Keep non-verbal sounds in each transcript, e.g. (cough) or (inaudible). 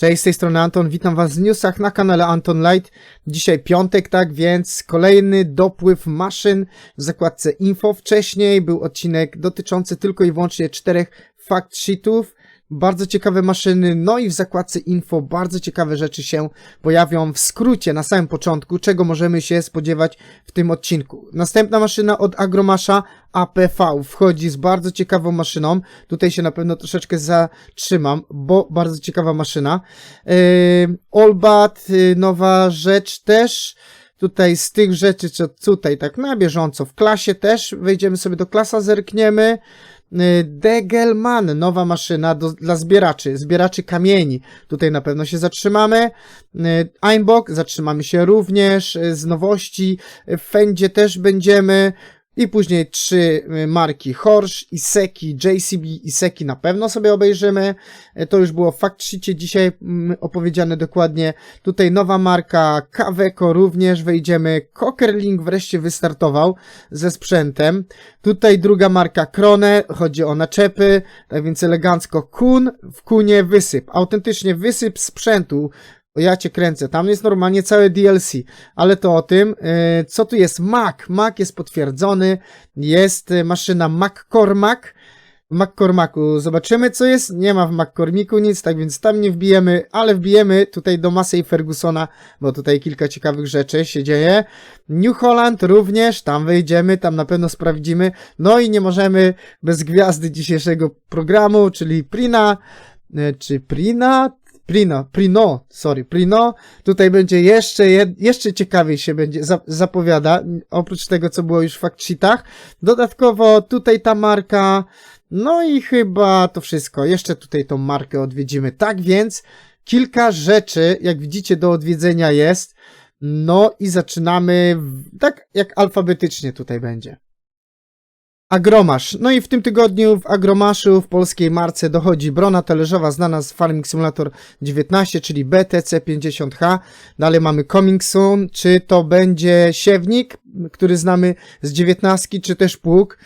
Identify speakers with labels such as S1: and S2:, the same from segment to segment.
S1: Cześć, z tej strony Anton, witam was w newsach na kanale Anton Light. Dzisiaj piątek, tak więc kolejny dopływ maszyn w zakładce info. Wcześniej był odcinek dotyczący tylko i wyłącznie czterech fact sheetów. Bardzo ciekawe maszyny, no i w zakładce info bardzo ciekawe rzeczy się pojawią w skrócie na samym początku, czego możemy się spodziewać w tym odcinku. Następna maszyna od Agromasza APV wchodzi z bardzo ciekawą maszyną. Tutaj się na pewno troszeczkę zatrzymam, bo bardzo ciekawa maszyna. Yy, Olbat, yy, nowa rzecz też. Tutaj z tych rzeczy, co tutaj tak na bieżąco w klasie też, wejdziemy sobie do klasa, zerkniemy. Y, Degelman, nowa maszyna do, dla zbieraczy, zbieraczy kamieni. Tutaj na pewno się zatrzymamy. Y, Einbock, zatrzymamy się również. Y, Z nowości Fendzie też będziemy. I później trzy y, marki Horsch, Iseki, JCB, Iseki na pewno sobie obejrzymy. Y, To już było w fact sheetie dzisiaj mm, opowiedziane dokładnie. Tutaj nowa marka Kaweco również wejdziemy. Cockerling wreszcie wystartował ze sprzętem. Tutaj druga marka Krone, chodzi o naczepy, tak więc elegancko Kun, w Kunie wysyp. Autentycznie wysyp sprzętu. Ja cię kręcę. Tam jest normalnie całe DLC, ale to o tym. Yy, co tu jest? Mac. Mac jest potwierdzony. Jest y, maszyna McCormack. W McCormacku zobaczymy, co jest. Nie ma w McCormicku nic, tak więc tam nie wbijemy, ale wbijemy tutaj do Massey Fergusona, bo tutaj kilka ciekawych rzeczy się dzieje. New Holland również, tam wejdziemy, tam na pewno sprawdzimy. No i nie możemy bez gwiazdy dzisiejszego programu, czyli Prina, y, czy Prina, Prino, Prino, sorry, Prino. Tutaj będzie jeszcze, jeszcze ciekawiej się będzie za, zapowiada, oprócz tego, co było już w fact sheetach. Dodatkowo tutaj ta marka, no i chyba to wszystko. Jeszcze tutaj tą markę odwiedzimy. Tak więc kilka rzeczy, jak widzicie, do odwiedzenia jest. No i zaczynamy tak jak alfabetycznie tutaj będzie. Agromasz. No i w tym tygodniu w Agromaszu w polskiej marce dochodzi brona talerzowa znana z Farming Simulator 19, czyli BTC50H. Dalej mamy Coming Soon. Czy to będzie siewnik, który znamy z 19, czy też pług.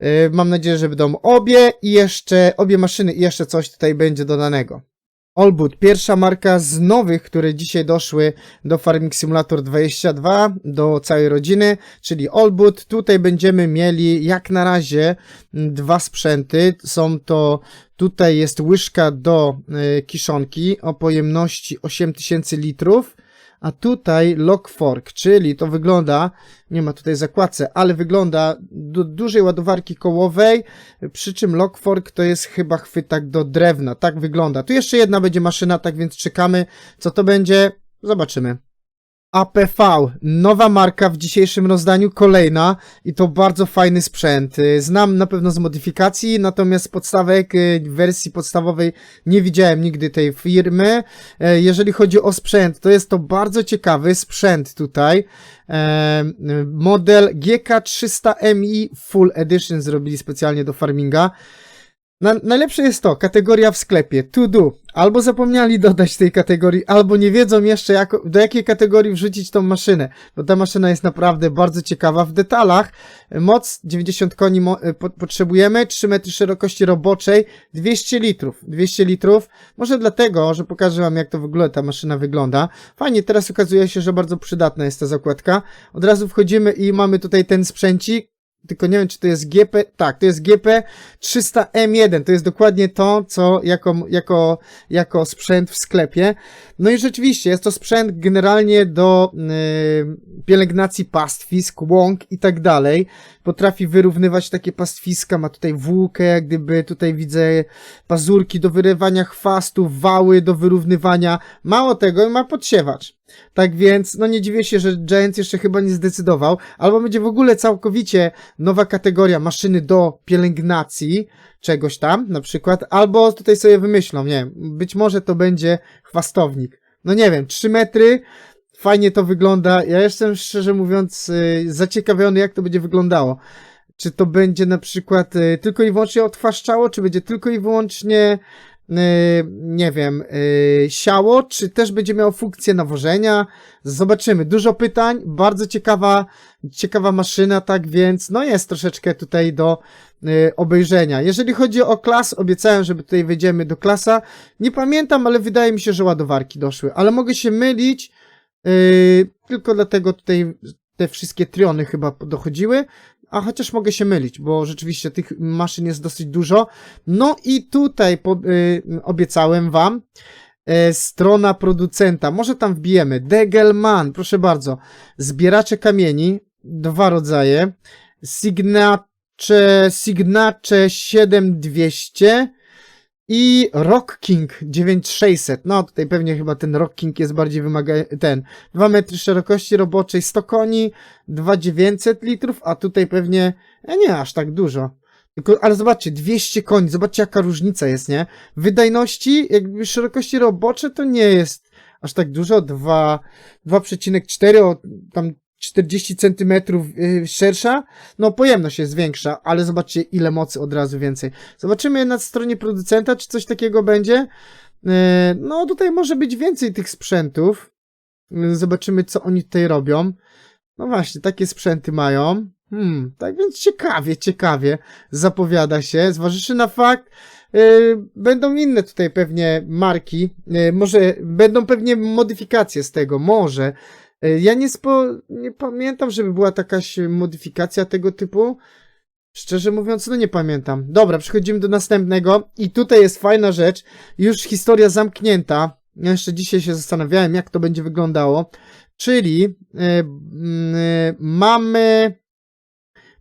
S1: Yy, Mam nadzieję, że będą obie i jeszcze obie maszyny i jeszcze coś tutaj będzie dodanego. Allboot, pierwsza marka z nowych, które dzisiaj doszły do Farming Simulator 22, do całej rodziny, czyli Allboot. Tutaj będziemy mieli jak na razie mm, dwa sprzęty. Są to, tutaj jest łyżka do y, kiszonki o pojemności 8000 litrów. A tutaj lock fork, czyli to wygląda, nie ma tutaj zakładce, ale wygląda do dużej ładowarki kołowej, przy czym lock fork to jest chyba chwytak do drewna, tak wygląda. Tu jeszcze jedna będzie maszyna, tak więc czekamy, co to będzie, zobaczymy. APV, nowa marka w dzisiejszym rozdaniu, kolejna i to bardzo fajny sprzęt. Y, Znam na pewno z modyfikacji, natomiast podstawek y, wersji podstawowej nie widziałem nigdy tej firmy. E, Jeżeli chodzi o sprzęt, to jest to bardzo ciekawy sprzęt tutaj. E, Model GK300MI Full Edition zrobili specjalnie do farminga. Na, najlepsze jest to, kategoria w sklepie, to do. Albo zapomnieli dodać tej kategorii, albo nie wiedzą jeszcze jak, do jakiej kategorii wrzucić tą maszynę, bo ta maszyna jest naprawdę bardzo ciekawa w detalach. Moc 90 koni mo, po, potrzebujemy, 3 metry szerokości roboczej, 200 litrów, 200 litrów. Może dlatego, że pokażę wam jak to w ogóle ta maszyna wygląda. Fajnie, teraz okazuje się, że bardzo przydatna jest ta zakładka. Od razu wchodzimy i mamy tutaj ten sprzęcik, tylko nie wiem, czy to jest GP, tak, to jest GP 300M1, to jest dokładnie to, co jako, jako, jako sprzęt w sklepie. No i rzeczywiście, jest to sprzęt generalnie do yy, pielęgnacji pastwisk, łąk i tak dalej. Potrafi wyrównywać takie pastwiska, ma tutaj włókę, jak gdyby tutaj widzę pazurki do wyrywania chwastów, wały do wyrównywania. Mało tego, ma podsiewacz. Tak więc, no nie dziwię się, że Giants jeszcze chyba nie zdecydował, albo będzie w ogóle całkowicie nowa kategoria maszyny do pielęgnacji czegoś tam, na przykład, albo tutaj sobie wymyślą, nie wiem, być może to będzie chwastownik. No nie wiem, 3 metry, fajnie to wygląda. Ja jestem szczerze mówiąc yy, zaciekawiony, jak to będzie wyglądało. Czy to będzie na przykład y, tylko i wyłącznie odchwaszczało, czy będzie tylko i wyłącznie nie wiem, yy, siało, czy też będzie miał funkcję nawożenia. Zobaczymy. Dużo pytań, bardzo ciekawa, ciekawa maszyna, tak więc, no jest troszeczkę tutaj do yy, obejrzenia. Jeżeli chodzi o klas, obiecałem, żeby tutaj wejdziemy do klasa. Nie pamiętam, ale wydaje mi się, że ładowarki doszły, ale mogę się mylić, tylko dlatego tutaj te wszystkie triony chyba dochodziły. A chociaż mogę się mylić, bo rzeczywiście tych maszyn jest dosyć dużo. No i tutaj po, y, obiecałem wam e, strona producenta. Może tam wbijemy. Degelman, proszę bardzo. Zbieracze kamieni, dwa rodzaje. Signacze, Signacze 7200 i Rock King 9600. No tutaj pewnie chyba ten Rock King jest bardziej wymagający. Ten 2 metry szerokości roboczej, 100 koni, 2900 litrów, a tutaj pewnie e, nie aż tak dużo. Tylko, ale zobaczcie, 200 koni, zobaczcie jaka różnica jest, nie? Wydajności, jakby szerokości robocze to nie jest aż tak dużo, 2, 2,4, o, tam 40 centymetrów y, szersza, no pojemność jest większa, ale zobaczcie ile mocy od razu więcej. Zobaczymy na stronie producenta, czy coś takiego będzie. Y, No tutaj może być więcej tych sprzętów. Y, Zobaczymy co oni tutaj robią. No właśnie, takie sprzęty mają. Hmm, tak więc ciekawie, ciekawie zapowiada się, zważywszy na fakt, będą inne tutaj pewnie marki, może będą pewnie modyfikacje z tego, może. Yy, ja nie, spo, nie pamiętam, żeby była jakaś modyfikacja tego typu. Szczerze mówiąc, no nie pamiętam. Dobra, przechodzimy do następnego i tutaj jest fajna rzecz, już historia zamknięta. Ja jeszcze dzisiaj się zastanawiałem, jak to będzie wyglądało. Czyli yy, mamy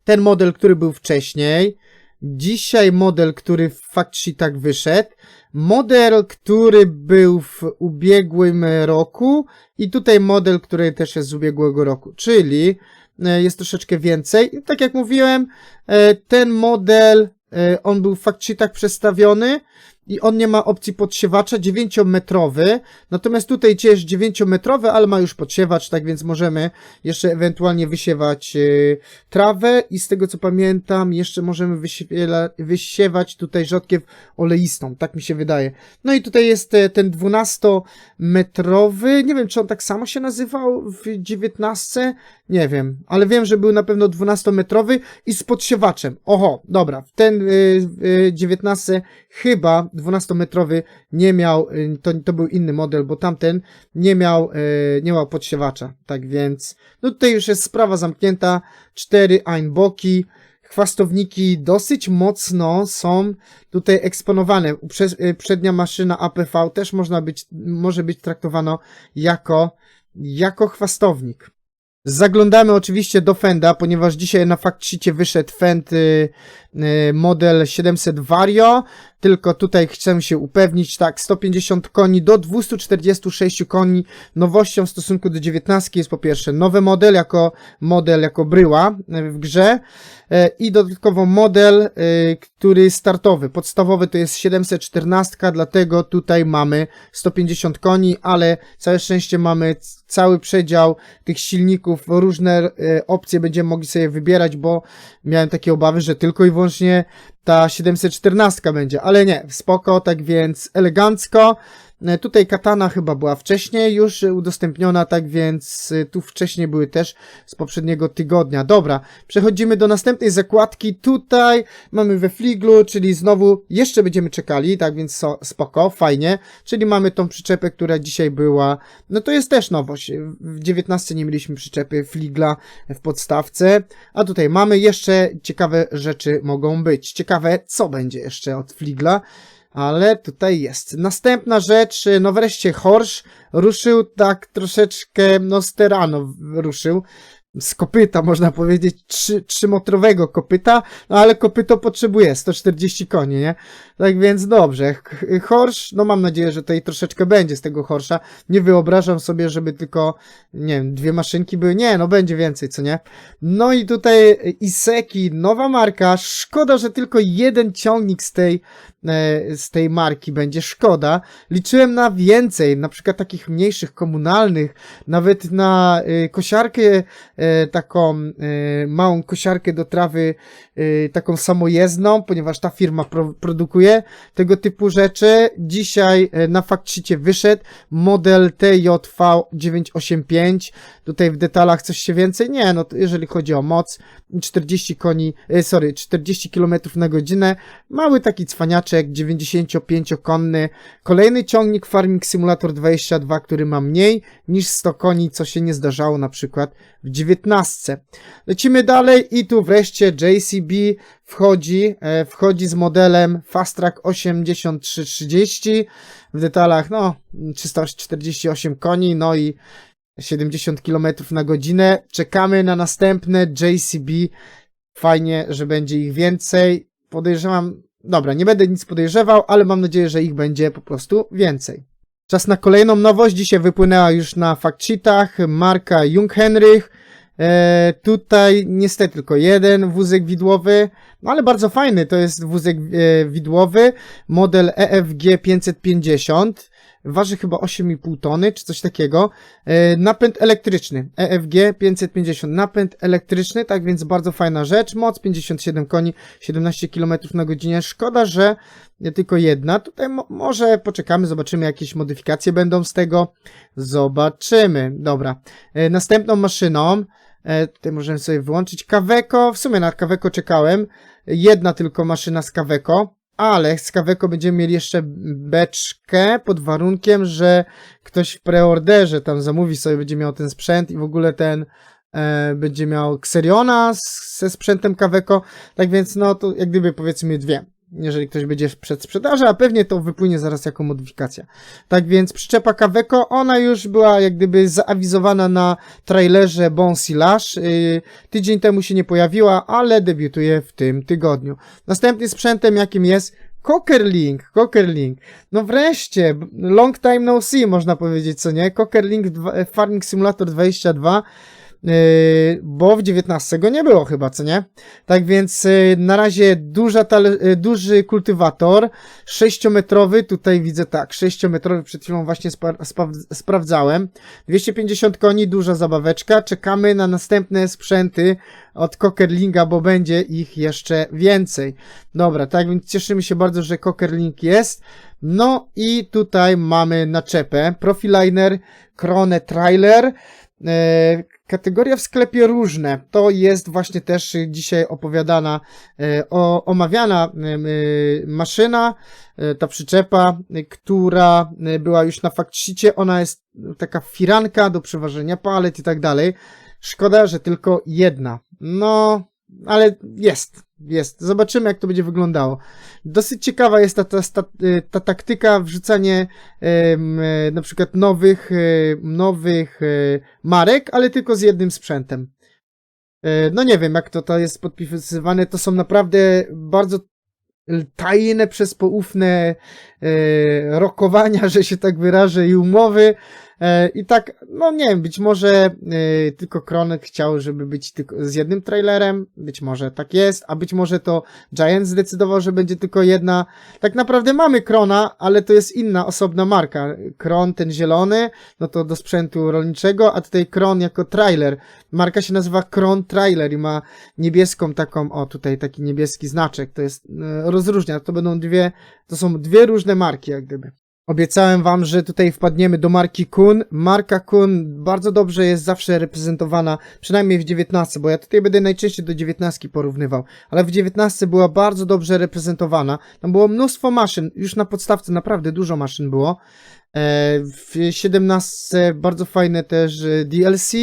S1: ten model, który był wcześniej. Dzisiaj model, który w fact sheetach wyszedł. Model, który był w ubiegłym roku. I tutaj model, który też jest z ubiegłego roku. Czyli e, jest troszeczkę więcej. Tak jak mówiłem, e, ten model, e, on był w fact sheetach przestawiony i on nie ma opcji podsiewacza 9-metrowy, natomiast tutaj też 9-metrowy, ale ma już podsiewacz, tak więc możemy jeszcze ewentualnie wysiewać yy, trawę. I z tego co pamiętam, jeszcze możemy wysiewać tutaj rzodkiew oleistą, tak mi się wydaje. No i tutaj jest e, ten 12-metrowy, nie wiem czy on tak samo się nazywał w 19, nie wiem, ale wiem, że był na pewno 12-metrowy i z podsiewaczem. Oho, dobra, ten yy, yy, 19 chyba 12-metrowy nie miał, y, to, to był inny model, bo tamten nie miał, y, nie miał podziewacza. Tak więc, no tutaj już jest sprawa zamknięta. Cztery Einboki. Chwastowniki dosyć mocno są tutaj eksponowane. Y, Przednia maszyna APV też można być, może być traktowana jako, jako chwastownik. Zaglądamy oczywiście do Fenda, ponieważ dzisiaj na sheetie wyszedł Fend model 700 Vario, tylko tutaj chcę się upewnić, tak, 150 koni do 246 koni. Nowością w stosunku do 19 jest po pierwsze nowy model jako model jako bryła y, w grze y, i dodatkowo model, y, który startowy, podstawowy to jest 714, dlatego tutaj mamy 150 koni, ale całe szczęście mamy cały przedział tych silników, różne opcje będziemy mogli sobie wybierać, bo miałem takie obawy, że tylko i wyłącznie ta 714 będzie, ale nie, spoko, tak więc elegancko. E, Tutaj katana chyba była wcześniej już udostępniona, tak więc y, tu wcześniej były też z poprzedniego tygodnia. Dobra, przechodzimy do następnej zakładki. Tutaj mamy we Fliglu, czyli znowu jeszcze będziemy czekali, tak więc so, spoko, fajnie. Czyli mamy tą przyczepę, która dzisiaj była. No to jest też nowość. W 19 nie mieliśmy przyczepy Fligla w podstawce, a tutaj mamy jeszcze ciekawe rzeczy mogą być. Ciekawe, co będzie jeszcze od Fligla. Ale tutaj jest. Następna rzecz, no wreszcie Horsz ruszył tak troszeczkę, no sterano ruszył. Z kopyta, można powiedzieć, trzy, trzymotrowego kopyta, no ale kopyto potrzebuje 140 koni, nie? Tak więc dobrze. Horsz, no mam nadzieję, że tutaj troszeczkę będzie z tego Horsza. Nie wyobrażam sobie, żeby tylko, nie wiem, dwie maszynki były. Nie, no będzie więcej, co nie? No i tutaj Iseki, nowa marka. Szkoda, że tylko jeden ciągnik z tej z tej marki będzie, szkoda. Liczyłem na więcej, na przykład takich mniejszych, komunalnych, nawet na e, kosiarkę, e, taką e, małą kosiarkę do trawy, e, taką samojezdną, ponieważ ta firma pro, produkuje tego typu rzeczy. Dzisiaj e, na fakcicie wyszedł model TJV 985. Tutaj w detalach coś się więcej? Nie, no jeżeli chodzi o moc, 40 koni, e, sorry, 40 km na godzinę. Mały taki cwaniaczek, 95-konny. Kolejny ciągnik Farming Simulator 22, który ma mniej niż 100 koni, co się nie zdarzało na przykład w 19. Lecimy dalej i tu wreszcie JCB wchodzi, e, wchodzi z modelem Fast Track 8330. W detalach, no, 348 koni, no i 70 km na godzinę. Czekamy na następne JCB. Fajnie, że będzie ich więcej. Podejrzewam, dobra, nie będę nic podejrzewał, ale mam nadzieję, że ich będzie po prostu więcej. Czas na kolejną nowość. Dzisiaj wypłynęła już na factsheetach marka Junghenrich. E, tutaj niestety tylko jeden wózek widłowy, no ale bardzo fajny. To jest wózek e, widłowy, model EFG 550. Waży chyba 8,5 tony, czy coś takiego. E, napęd elektryczny. EFG 550. Napęd elektryczny, tak więc bardzo fajna rzecz. Moc 57 koni, 17 km na godzinę. Szkoda, że tylko jedna. Tutaj mo może poczekamy, zobaczymy, jakieś modyfikacje będą z tego. Zobaczymy. Dobra. E, następną maszyną. E, tutaj możemy sobie wyłączyć Kaweco. W sumie na Kaweco czekałem. Jedna tylko maszyna z Kaweco. Ale z Kaweco będziemy mieli jeszcze beczkę pod warunkiem, że ktoś w preorderze tam zamówi sobie, będzie miał ten sprzęt i w ogóle ten e, będzie miał Xeriona z- ze sprzętem Kaweco. Tak więc no to jak gdyby powiedzmy dwie. Jeżeli ktoś będzie w przedsprzedaży, a pewnie to wypłynie zaraz jako modyfikacja. Tak więc przyczepa Kaweco, ona już była jak gdyby zaawizowana na trailerze Bon Silage. Yy, tydzień temu się nie pojawiła, ale debiutuje w tym tygodniu. Następnym sprzętem jakim jest Cockerlink, Cockerlink. No wreszcie, long time no see można powiedzieć, co nie? Cockerlink Farming Simulator 22 Yy, bo w 19 go nie było chyba, co nie? Tak więc yy, na razie duża tale, yy, duży kultywator, 6-metrowy, tutaj widzę tak, 6-metrowy, przed chwilą właśnie spa, spa, sprawdzałem, 250 koni, duża zabaweczka, czekamy na następne sprzęty od Cockerlinga, bo będzie ich jeszcze więcej. Dobra, tak więc cieszymy się bardzo, że Cockerlink jest. No i tutaj mamy naczepę, Profiliner, Krone Trailer, e, Kategoria w sklepie różne. To jest właśnie też dzisiaj opowiadana, e, o, omawiana e, e, maszyna, ta przyczepa, która była już na fakcicie. Ona jest taka firanka do przeważenia palet i tak dalej. Szkoda, że tylko jedna. No, ale jest, jest. Zobaczymy, jak to będzie wyglądało. Dosyć ciekawa jest ta, ta, ta, ta taktyka wrzucanie e, na przykład nowych, e, nowych marek, ale tylko z jednym sprzętem. No nie wiem, jak to, to jest podpisywane. To są naprawdę bardzo tajne, przespoufne e, rokowania, (laughs) że się tak wyrażę, i umowy. E, I tak, no nie wiem, być może e, tylko Kronek chciał, żeby być tylko z jednym trailerem, być może tak jest, a być może to Giant zdecydował, że będzie tylko jedna. Tak naprawdę mamy Krona, ale to jest inna, osobna marka. Kron, ten zielony, no to do sprzętu rolniczego, a tutaj Kron jako trailer. Marka się nazywa Kron Trailer i ma niebieską taką, o tutaj taki niebieski znaczek, to jest, e, rozróżnia, to będą dwie, to są dwie różne marki jak gdyby. Obiecałem wam, że tutaj wpadniemy do marki Kun. Marka Kun bardzo dobrze jest zawsze reprezentowana, przynajmniej w 19, bo ja tutaj będę najczęściej do 19 porównywał, ale w 19 była bardzo dobrze reprezentowana. Tam było mnóstwo maszyn, już na podstawce naprawdę dużo maszyn było. E, W 17 bardzo fajne też e, DLC.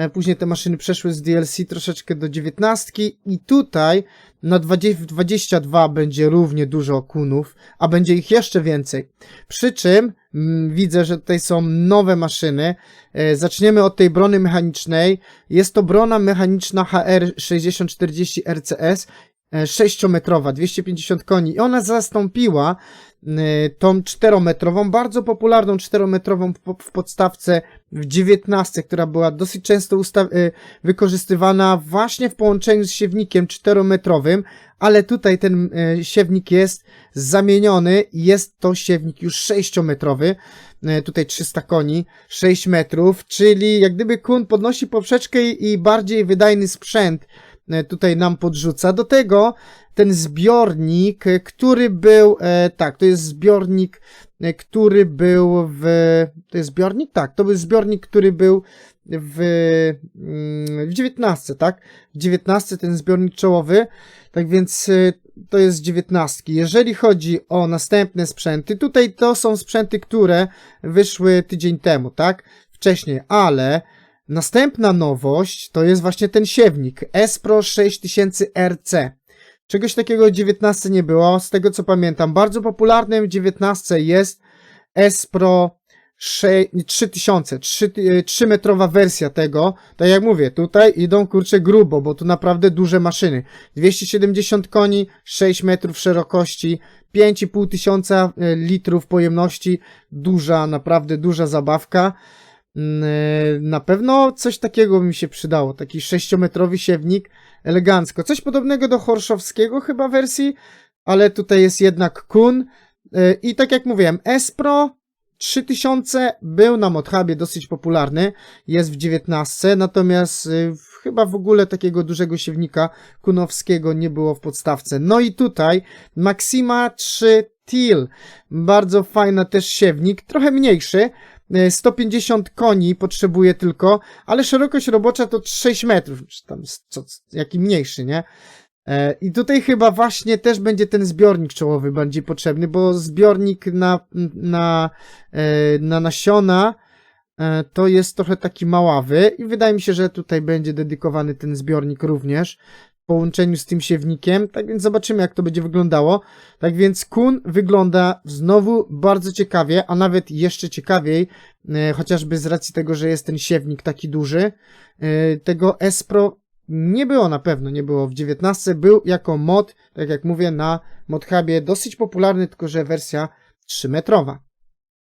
S1: E, Później te maszyny przeszły z DLC troszeczkę do 19 i tutaj na 20, w 22 będzie równie dużo kunów, a będzie ich jeszcze więcej. Przy czym mm, widzę, że tutaj są nowe maszyny. E, zaczniemy od tej brony mechanicznej. Jest to brona mechaniczna HR6040 RCS. E, 6-metrowa, 250 koni. I ona zastąpiła y, tą 4-metrową, bardzo popularną 4-metrową po- w podstawce w 19, która była dosyć często y, wykorzystywana właśnie w połączeniu z siewnikiem 4-metrowym, ale tutaj ten siewnik jest zamieniony. Jest to siewnik już 6-metrowy, y, tutaj 300 koni, 6 metrów, czyli jak gdyby kun podnosi poprzeczkę i bardziej wydajny sprzęt tutaj nam podrzuca. Do tego ten zbiornik, y, który był, e, tak, to jest zbiornik, e, który był w, to jest zbiornik? Tak, to był zbiornik, który był w, mm, w 19, tak? W 19 ten zbiornik czołowy, tak więc to jest 19. Jeżeli chodzi o następne sprzęty, tutaj to są sprzęty, które wyszły tydzień temu, tak? Wcześniej, ale następna nowość to jest właśnie ten siewnik S-Pro 6000 RC. Czegoś takiego w 19 nie było, z tego co pamiętam. Bardzo popularnym w 19 jest S-Pro 3000, 3, metrowa wersja tego. Tak jak mówię, tutaj idą kurczę grubo, bo tu naprawdę duże maszyny. 270 koni, 6 metrów szerokości, 5,5 tysiąca e, litrów pojemności. Duża, naprawdę duża zabawka. Mm, e, Na pewno coś takiego mi się przydało. Taki 6-metrowy siewnik, elegancko. Coś podobnego do Horszowskiego chyba wersji, ale tutaj jest jednak Kun. E, I tak jak mówiłem, S-Pro 3000 był na Modhubie dosyć popularny, jest w 19, natomiast w- chyba w ogóle takiego dużego siewnika kunowskiego nie było w podstawce. No i tutaj Maxima 3 Teal, bardzo fajna też siewnik, trochę mniejszy, 150 koni potrzebuje tylko, ale szerokość robocza to 6 metrów, czy tam co, jaki mniejszy, nie? E, I tutaj chyba właśnie też będzie ten zbiornik czołowy bardziej potrzebny, bo zbiornik na, na, e, na nasiona e, to jest trochę taki maławy i wydaje mi się, że tutaj będzie dedykowany ten zbiornik również połączeniu z tym siewnikiem, tak więc zobaczymy jak to będzie wyglądało. Tak więc kun wygląda znowu bardzo ciekawie, a nawet jeszcze ciekawiej, e, chociażby z racji tego, że jest ten siewnik taki duży. E, Tego S-Pro nie było na pewno, nie było w 19, był jako mod, tak jak mówię, na ModHubie dosyć popularny, tylko że wersja 3-metrowa.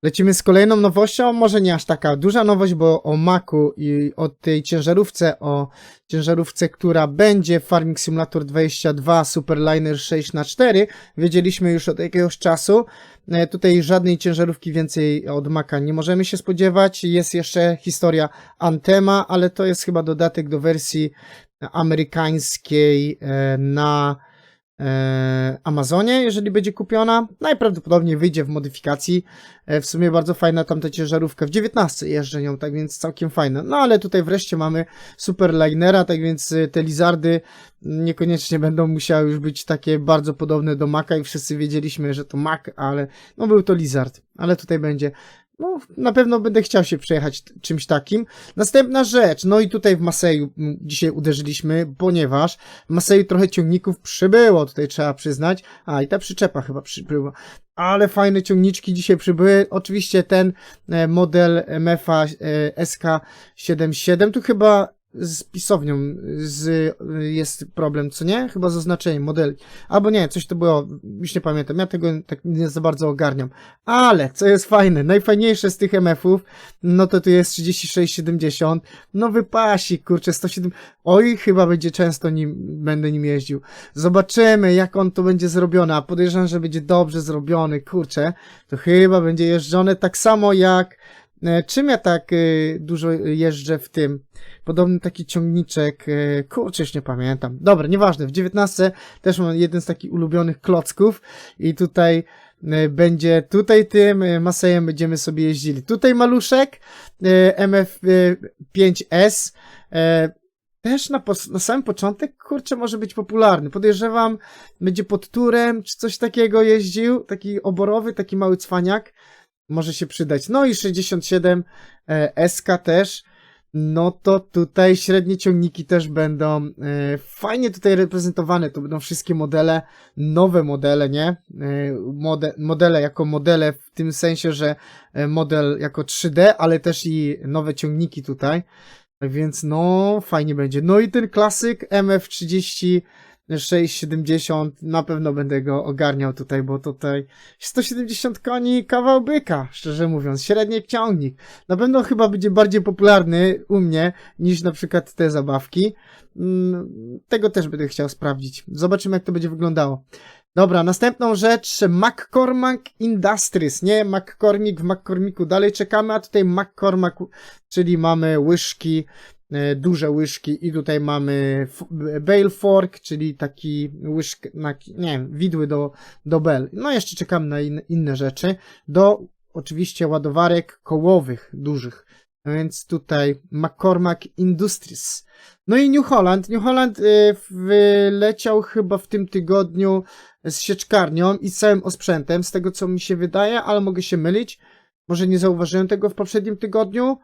S1: Lecimy z kolejną nowością, może nie aż taka duża nowość, bo o Macu i o tej ciężarówce, o ciężarówce, która będzie Farming Simulator 22 Superliner 6x4, wiedzieliśmy już od jakiegoś czasu. E, Tutaj żadnej ciężarówki więcej od Maca nie możemy się spodziewać. Jest jeszcze historia Antema, ale to jest chyba dodatek do wersji amerykańskiej e, na Amazonie, jeżeli będzie kupiona. Najprawdopodobniej wyjdzie w modyfikacji. E, W sumie bardzo fajna tamta ciężarówka. W 19 jeżdżę nią, tak więc całkiem fajna. No ale tutaj wreszcie mamy Superlinera, tak więc e, te Lizardy niekoniecznie będą musiały już być takie bardzo podobne do Maca i wszyscy wiedzieliśmy, że to Mac, ale no był to Lizard. Ale tutaj będzie no, na pewno będę chciał się przejechać czymś takim. Następna rzecz, no i tutaj w Maseju dzisiaj uderzyliśmy, ponieważ w Maseju trochę ciągników przybyło, tutaj trzeba przyznać. A, i ta przyczepa chyba przybyła. Ale fajne ciągniczki dzisiaj przybyły. Oczywiście ten e, model MFA e, SK77, tu chyba z pisownią z, jest problem, co nie? Chyba z oznaczeniem modeli. Albo nie, coś to było, już nie pamiętam. Ja tego tak nie za bardzo ogarniam. Ale, co jest fajne, najfajniejsze z tych MF-ów, no to tu jest 3670, nowy pasik, kurczę, 107, oj, chyba będzie często nim, będę nim jeździł. Zobaczymy, jak on to będzie zrobione, a podejrzewam, że będzie dobrze zrobiony, kurczę, to chyba będzie jeżdżone tak samo jak, czym ja tak e, dużo jeżdżę w tym, podobny taki ciągniczek, e, kurczę, już nie pamiętam. Dobra, nieważne, w 19 też mam jeden z takich ulubionych klocków i tutaj e, będzie tutaj tym e, Masejem będziemy sobie jeździli. Tutaj maluszek e, MF5S e, też na, na samym początek, kurczę, może być popularny. Podejrzewam, będzie pod turem, czy coś takiego jeździł, taki oborowy, taki mały cwaniak. Może się przydać. No i 67 e, SK też. No to tutaj średnie ciągniki też będą e, fajnie tutaj reprezentowane. To będą wszystkie modele, nowe modele, nie? E, mode, modele jako modele w tym sensie, że e, model jako 3D, ale też i nowe ciągniki tutaj. Więc no, fajnie będzie. No i ten klasyk MF30 670, na pewno będę go ogarniał tutaj, bo tutaj 170 koni, kawał byka, szczerze mówiąc, średni ciągnik. Na pewno chyba będzie bardziej popularny u mnie niż na przykład te zabawki. Mm, Tego też będę chciał sprawdzić. Zobaczymy, jak to będzie wyglądało. Dobra, następną rzecz, McCormack Industries, nie McCormick w McCormicku, dalej czekamy, a tutaj McCormack, czyli mamy łyżki, duże łyżki i tutaj mamy bale fork, czyli taki łyżk, nie wiem, widły do, do bel. No jeszcze czekamy na in, inne rzeczy, do oczywiście ładowarek kołowych, dużych. No Więc tutaj McCormack Industries. No i New Holland. New Holland y, wyleciał chyba w tym tygodniu z sieczkarnią i z całym osprzętem, z tego co mi się wydaje, ale mogę się mylić. Może nie zauważyłem tego w poprzednim tygodniu,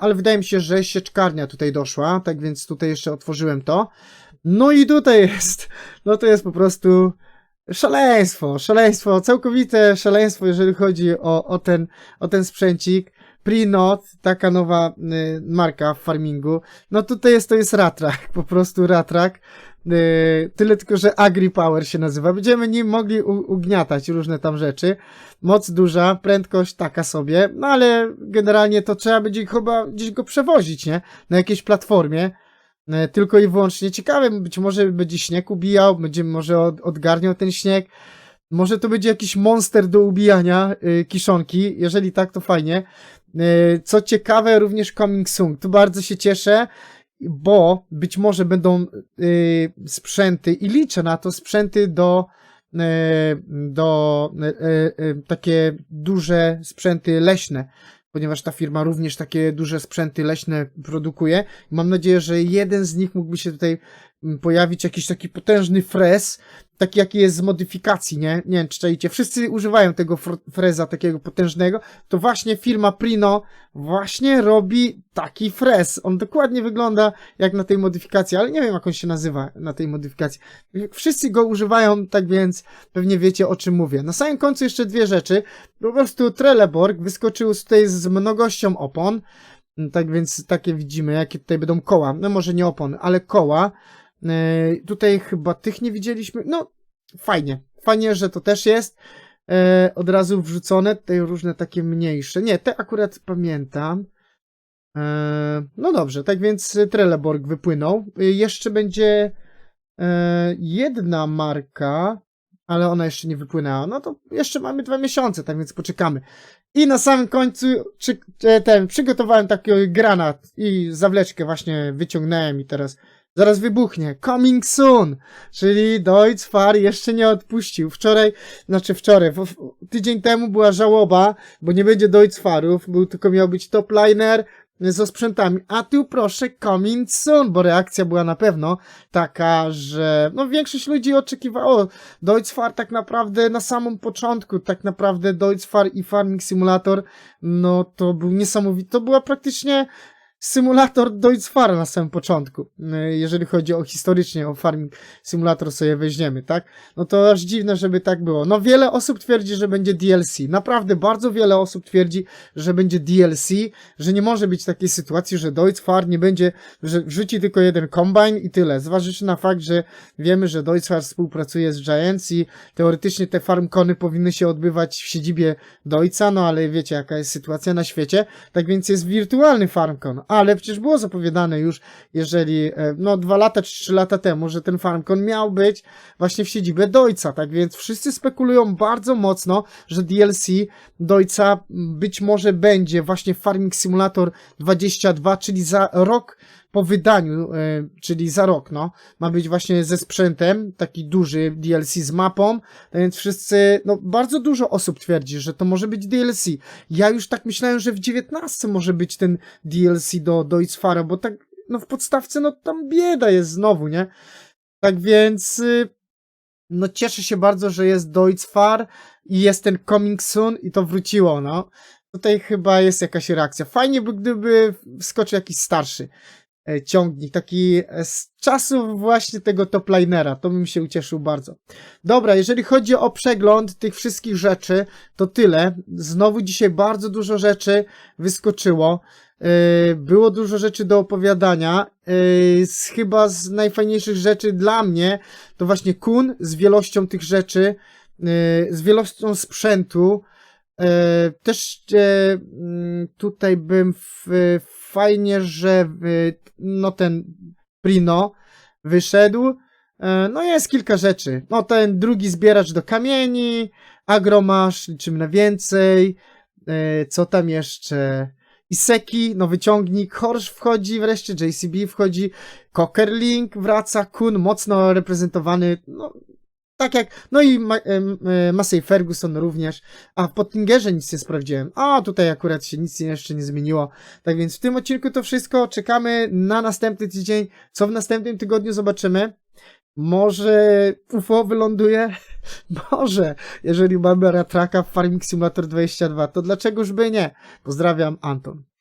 S1: ale wydaje mi się, że sieczkarnia tutaj doszła, tak więc tutaj jeszcze otworzyłem to. No i tutaj jest, no to jest po prostu szaleństwo, szaleństwo, całkowite szaleństwo, jeżeli chodzi o, o, ten, o ten sprzęcik. Prinot, taka nowa y, marka w farmingu. No tutaj jest, to jest Ratrak, po prostu Ratrak. Y, tyle tylko, że Agri Power się nazywa. Będziemy nim mogli ugniatać różne tam rzeczy. Moc duża, prędkość taka sobie, no ale generalnie to trzeba będzie chyba gdzieś go przewozić, nie? Na jakiejś platformie. Y, tylko i wyłącznie ciekawe, być może będzie śnieg ubijał, będzie może od, odgarniał ten śnieg. Może to będzie jakiś monster do ubijania y, kiszonki. Jeżeli tak, to fajnie. Y, Co ciekawe, również coming soon. Tu bardzo się cieszę, bo być może będą y, sprzęty i liczę na to sprzęty do y, do y, y, y, takie duże sprzęty leśne, ponieważ ta firma również takie duże sprzęty leśne produkuje. Mam nadzieję, że jeden z nich mógłby się tutaj pojawić jakiś taki potężny frez, taki jaki jest z modyfikacji, nie? Nie wiem, czy czajcie. Wszyscy używają tego fr- freza takiego potężnego. To właśnie firma Prino właśnie robi taki frez. On dokładnie wygląda jak na tej modyfikacji, ale nie wiem jak on się nazywa na tej modyfikacji. Wszyscy go używają, tak więc pewnie wiecie o czym mówię. Na samym końcu jeszcze dwie rzeczy. Po prostu Trelleborg wyskoczył tutaj z mnogością opon. Tak więc takie widzimy, jakie tutaj będą koła. No może nie opony, ale koła. E, tutaj chyba tych nie widzieliśmy. No, fajnie. Fajnie, że to też jest. E, od razu wrzucone. Tutaj różne takie mniejsze. Nie, te akurat pamiętam. E, no dobrze, tak więc Trelleborg wypłynął. Jeszcze będzie jedna marka, ale ona jeszcze nie wypłynęła. No to jeszcze mamy dwa miesiące, tak więc poczekamy. I na samym końcu czy, e, ten, przygotowałem taki granat i zawleczkę właśnie wyciągnąłem i teraz zaraz wybuchnie. Coming soon! Czyli Deutz Fahr jeszcze nie odpuścił. Wczoraj, znaczy wczoraj, w, w, tydzień temu była żałoba, bo nie będzie Deutz Farów, był tylko miał być top liner ze sprzętami. A tu proszę coming soon, bo reakcja była na pewno taka, że no większość ludzi oczekiwało Deutz Fahr tak naprawdę na samym początku, tak naprawdę Deutz Fahr i Farming Simulator, no to był niesamowity, to była praktycznie symulator Deutz Fahr na samym początku, y, jeżeli chodzi o historycznie, o Farming Simulator sobie weźmiemy, tak? No to aż dziwne, żeby tak było. No wiele osób twierdzi, że będzie DLC, naprawdę bardzo wiele osób twierdzi, że będzie DLC, że nie może być takiej sytuacji, że Deutz Fahr nie będzie, że wrzuci tylko jeden kombine i tyle, zważywszy na fakt, że wiemy, że Deutz Fahr współpracuje z Giants i teoretycznie te farmkony powinny się odbywać w siedzibie Deutza, no ale wiecie jaka jest sytuacja na świecie, tak więc jest wirtualny farmkon, ale przecież było zapowiadane już, jeżeli, e, no dwa lata czy trzy lata temu, że ten farmkon miał być właśnie w siedzibie Deutza, tak więc wszyscy spekulują bardzo mocno, że DLC Deutza być może będzie właśnie Farming Simulator 22, czyli za rok po wydaniu, e, czyli za rok, no, ma być właśnie ze sprzętem, taki duży DLC z mapą, tak więc wszyscy, no, bardzo dużo osób twierdzi, że to może być DLC. Ja już tak myślałem, że w 19 może być ten DLC do, do bo tak, no, w podstawce, no, tam bieda jest znowu, nie? Tak więc, y, no, cieszę się bardzo, że jest Far i jest ten Coming Soon i to wróciło, no. Tutaj chyba jest jakaś reakcja. Fajnie by, gdyby wskoczył jakiś starszy. E, ciągnik, taki e, z czasów właśnie tego toplinera, to bym się ucieszył bardzo. Dobra, jeżeli chodzi o przegląd tych wszystkich rzeczy, to tyle. Znowu dzisiaj bardzo dużo rzeczy wyskoczyło. Yy, Było dużo rzeczy do opowiadania. Chyba z najfajniejszych rzeczy dla mnie to właśnie Kun z wielością tych rzeczy, z wielością sprzętu. Yy, Też yy, mm, tutaj bym w, fajnie, że no ten Prino wyszedł. Yy, No jest kilka rzeczy. No ten drugi zbieracz do kamieni, agromasz, liczymy na więcej. Co tam jeszcze? Iseki, nowy ciągnik, Horsch wchodzi, wreszcie JCB wchodzi, Cockerlink wraca, Kun mocno reprezentowany, no tak jak, no i Ma e, Massey Ferguson również, a w Pottingerze nic nie sprawdziłem, a tutaj akurat się nic jeszcze nie zmieniło, tak więc w tym odcinku to wszystko, czekamy na następny tydzień, co w następnym tygodniu zobaczymy, może UFO wyląduje? (laughs) Może, jeżeli mamy ratraka w Farming Simulator 22, to dlaczegoż by nie? Pozdrawiam, Anton.